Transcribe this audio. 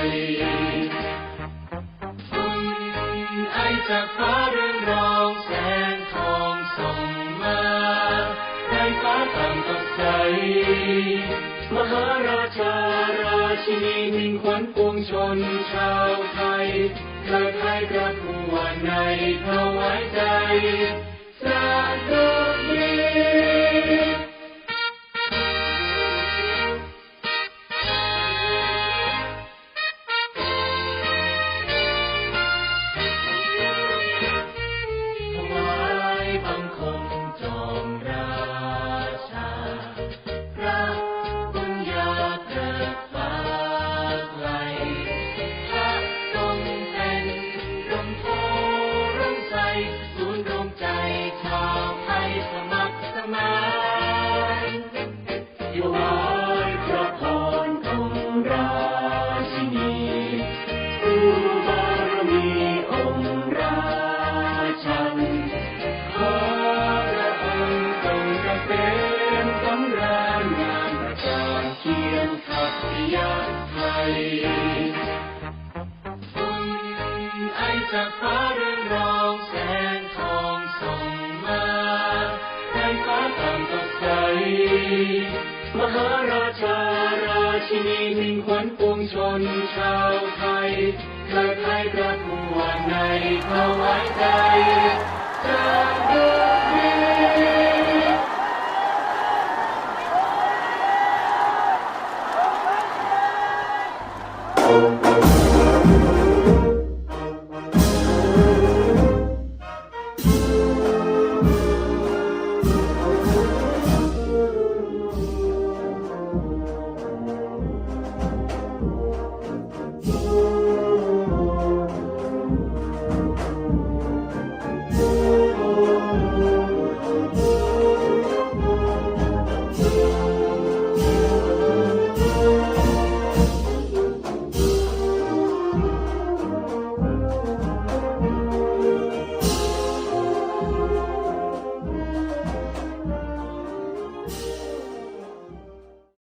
คุณไอจากฟ้าเรื่องรองแสงทองส่งมาในฟ้าต่างสดใสมหาราชาราชินีมิ่งขวัญปวงชนชาวไทยเกิดให้พระผู้วันในถวายใจสดุดี จากฟ้าเรื่องรองแสงทองส่องมาให้ฟ้าต่างตกใจมหาราชาราชินีมิ่งขวัญปวงชนชาวไทยเคยไทยประกวนในภาวะใจจากดิงดี